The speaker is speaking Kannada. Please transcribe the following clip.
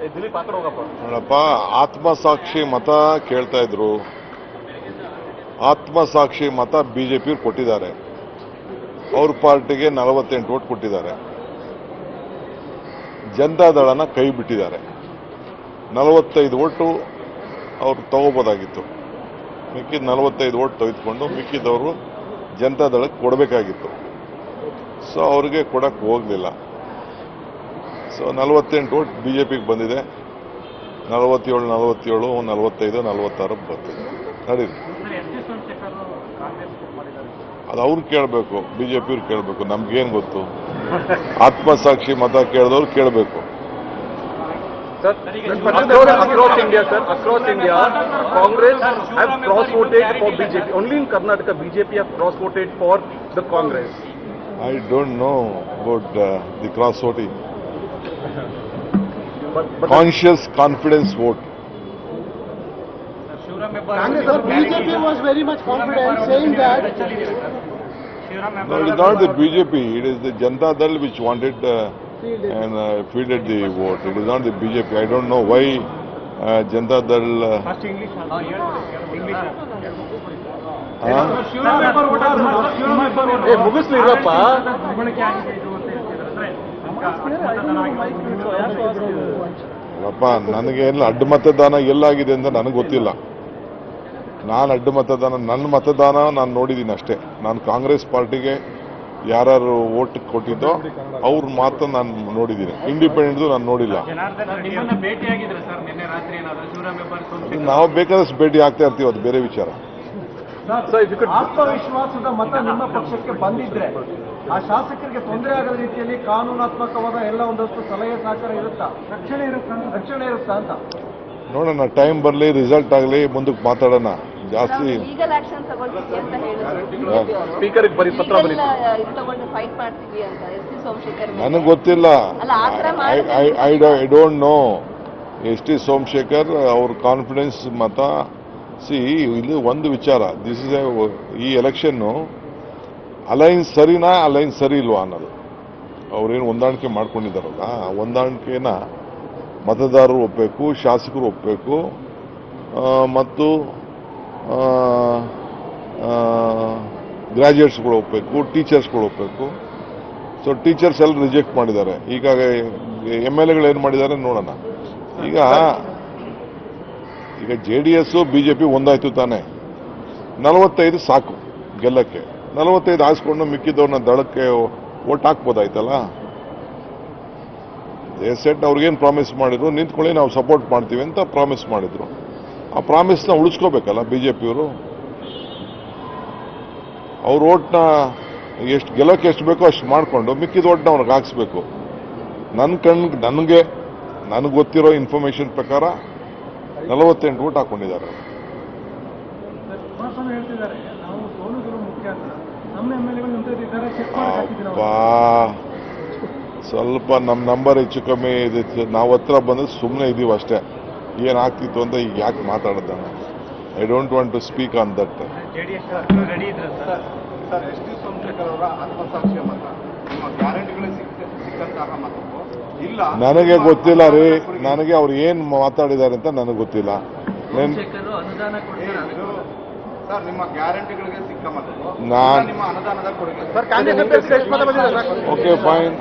ನೋಡಪ್ಪ, ಆತ್ಮಸಾಕ್ಷಿ ಮತ ಕೇಳ್ತಾ ಇದ್ರು. ಆತ್ಮಸಾಕ್ಷಿ ಮತ ಬಿಜೆಪಿ ಕೊಟ್ಟಿದ್ದಾರೆ. ಅವ್ರ ಪಾರ್ಟಿಗೆ ನಲವತ್ತೆಂಟು ಓಟ್ ಕೊಟ್ಟಿದ್ದಾರೆ. ಜನತಾದಳನ ಕೈ ಬಿಟ್ಟಿದ್ದಾರೆ. ನಲವತ್ತೈದು ಓಟು ಅವ್ರು ತಗೋಬೋದಾಗಿತ್ತು. ಮಿಕ್ಕಿದ ನಲವತ್ತೈದು ಓಟ್ ತೆಗೆದುಕೊಂಡು ಮಿಕ್ಕಿದವರು ಜನತಾದಳಕ್ಕೆ ಕೊಡಬೇಕಾಗಿತ್ತು. ಸೊ ಅವ್ರಿಗೆ ಕೊಡಕ್ಕೆ ಹೋಗಲಿಲ್ಲ. ಸೊ ನಲವತ್ತೆಂಟು ಓಟ್ ಬಿ ಜೆ ಪಿಗೆ ಬಂದಿದೆ. ನಲವತ್ತೇಳು ನಲವತ್ತೇಳು ನಲವತ್ತೈದು ನಲವತ್ತಾರು ಬರ್ತಿದೆ. ನಡೀರಿ ಅದು ಅವ್ರು ಕೇಳಬೇಕು. ಬಿ ಜೆ ಪಿಯವ್ರು ಕೇಳಬೇಕು. ನಮ್ಗೇನು ಗೊತ್ತು? ಆತ್ಮಸಾಕ್ಷಿ ಮತ ಕೇಳಿದವ್ರು ಕೇಳಬೇಕು. Sir, across India, sir, across India, Congress have cross-voted for BJP. Only in Karnataka, BJP have cross-voted for the Congress. I don't know about the cross voting But, but conscious confidence vote Congress, sir, BJP was very much confident saying that No, it is not the BJP, it is the Janata Dal which wanted uh, and uh, fielded the vote. It is not the BJP. I don't know why uh, Janata Dal. Uh, huh? ಏ ಮುಗಿಸ್ಲಿಲ್ಲಪ್ಪ ಅಪ್ಪ ನನಗೆ ಎಲ್ಲ ಅಡ್ಡ ಮತದಾನ ಎಲ್ಲಾಗಿದೆ ಅಂತ ನನಗೆ ಗೊತ್ತಿಲ್ಲ. ನಾನು ಅಡ್ಡ ಮತದಾನ ನನ್ನ ಮತದಾನ ನಾನು ನೋಡಿದ್ದೀನಿ ಅಷ್ಟೇ. ನಾನು ಕಾಂಗ್ರೆಸ್ ಪಾರ್ಟಿಗೆ ಯಾರು ಓಟ್ ಕೊಟ್ಟಿದ್ದೋ ಅವ್ರ ಮಾತ್ರ ನಾನು ನೋಡಿದ್ದೀನಿ ಇಂಡಿಪೆಂಡೆಂಟ್ ನಾನು ನೋಡಿಲ್ಲ. ನಾವು ಬೇಕಾದಷ್ಟು ಭೇಟಿ ಆಗ್ತಾ ಇರ್ತೀವಿ ಅದು ಬೇರೆ ವಿಚಾರ. ಆತ್ಮವಿಶ್ವಾಸದ ಮತ ನಿಮ್ಮ ಪಕ್ಷಕ್ಕೆ ಬಂದಿದ್ರೆ ಆ ಶಾಸಕರಿಗೆ ತೊಂದರೆ ಆಗದ ರೀತಿಯಲ್ಲಿ ಕಾನೂನಾತ್ಮಕವಾದ ಎಲ್ಲ ಒಂದಷ್ಟು ಸಲಹೆ ಸಹಕಾರ ಇರುತ್ತಾ? ರಕ್ಷಣೆ ಇರುತ್ತಾ? ರಕ್ಷಣೆ ಇರುತ್ತಾ ಅಂತ? ನೋಡೋಣ ಟೈಮ್ ಬರಲಿ ರಿಸಲ್ಟ್ ಆಗಲಿ ಮುಂದಕ್ಕೆ ಮಾತಾಡೋಣ. ಜಾಸ್ತಿ ಲೀಗಲ್ ಆಕ್ಷನ್ ತಗೊಳ್ತೀವಿ ಅಂತ ಹೇಳಿದ್ರು. ಸ್ಪೀಕರ್ ಬರೀ ಪತ್ರ Legal, ಬರೀ ಆ, ಫೈಟ್ ಮಾಡ್ತೀವಿ ಅಂತ ಎಸ್ ಸಿ ಸೋಮಶೇಖರ್ ನನಗೆ ಗೊತ್ತಿಲ್ಲ. I don't know S T Somashekar ಅವ್ರ ಕಾನ್ಫಿಡೆನ್ಸ್ ಮತ ಸಿ ಇದು ಒಂದು ವಿಚಾರ. ದಿಸ್ ಇಸ್ ಈ ಎಲೆಕ್ಷನ್ನು ಅಲೈನ್ಸ್ ಸರಿನಾ ಅಲೈನ್ಸ್ ಸರಿ ಇಲ್ವಾ ಅನ್ನೋದು. ಅವ್ರೇನು ಹೊಂದಾಣಿಕೆ ಮಾಡ್ಕೊಂಡಿದ್ದಾರಲ್ಲ, ಆ ಹೊಂದಾಣಿಕೆನ ಮತದಾರರು ಒಪ್ಪಬೇಕು ಶಾಸಕರು ಒಪ್ಪಬೇಕು ಮತ್ತು ಗ್ರ್ಯಾಜುಯೇಟ್ಸ್ಗಳು ಒಪ್ಪಬೇಕು ಟೀಚರ್ಸ್ಗಳು ಒಪ್ಪಬೇಕು ಸೊ ಟೀಚರ್ಸ್ ಎಲ್ಲ ರಿಜೆಕ್ಟ್ ಮಾಡಿದ್ದಾರೆ. ಈಗಾಗ ಎಂ ಎಲ್ ಎಗಳು ಏನು ಮಾಡಿದ್ದಾರೆ ನೋಡೋಣ. ಈಗ ಈಗ ಜೆ ಡಿ ಎಸ್ ಬಿಜೆಪಿ ಒಂದಾಯ್ತು ತಾನೆ. ನಲವತ್ತೈದು ಸಾಕು ಗೆಲ್ಲಕ್ಕೆ. ನಲವತ್ತೈದು ಹಾಸ್ಕೊಂಡು ಮಿಕ್ಕಿದವ್ರನ್ನ ದಳಕ್ಕೆ ಓಟ್ ಹಾಕ್ಬೋದಾಯ್ತಲ್ಲ? ಸೆಟ್ ಅವ್ರಿಗೇನು ಪ್ರಾಮಿಸ್ ಮಾಡಿದ್ರು? ನಿಂತ್ಕೊಳ್ಳಿ, ನಾವು ಸಪೋರ್ಟ್ ಮಾಡ್ತೀವಿ ಅಂತ ಪ್ರಾಮಿಸ್ ಮಾಡಿದ್ರು. ಆ ಪ್ರಾಮಿಸ್ನ ಉಳಿಸ್ಕೋಬೇಕಲ್ಲ ಪಿಯವರು ಅವ್ರ ಓಟ್ನ ಎಷ್ಟು ಗೆಲ್ಲಕ್ಕೆ ಎಷ್ಟು ಬೇಕೋ ಅಷ್ಟು ಮಾಡಿಕೊಂಡು ಮಿಕ್ಕಿದ ಓಟ್ನ ಅವ್ರಿಗೆ ಹಾಕ್ಸ್ಬೇಕು. ನನ್ನ ಕಣ್ ನನಗೆ ನನಗೆ ಗೊತ್ತಿರೋ ಇನ್ಫಾರ್ಮೇಷನ್ ಪ್ರಕಾರ ನಲವತ್ತೆಂಟು ಓಟ್ ಹಾಕೊಂಡಿದ್ದಾರೆ ಸ್ವಲ್ಪ ನಮ್ಮ ನಂಬರ್ ಹೆಚ್ಚು ಕಮ್ಮಿ ಇದೆ. ನಾವು ಹತ್ರ ಬಂದ್ರೆ ಸುಮ್ಮನೆ ಇದೀವಿ ಅಷ್ಟೇ. ಏನಾಗ್ತಿತ್ತು ಅಂತ ಈಗ ಯಾಕೆ ಮಾತಾಡೋದ I don't want to speak on that ನನಗೆ ಗೊತ್ತಿಲ್ಲ ರೀ ನನಗೆ ಅವ್ರು ಏನು ಮಾತಾಡಿದ್ದಾರೆ ಅಂತ ನನಗೆ ಗೊತ್ತಿಲ್ಲ ನೆನ್ ಅನುದಾನ ಇದು ಸರ್ ನಿಮ್ಮ ಗ್ಯಾರಂಟಿಗಳಿಗೆ ಓಕೆ ಫೈನ್.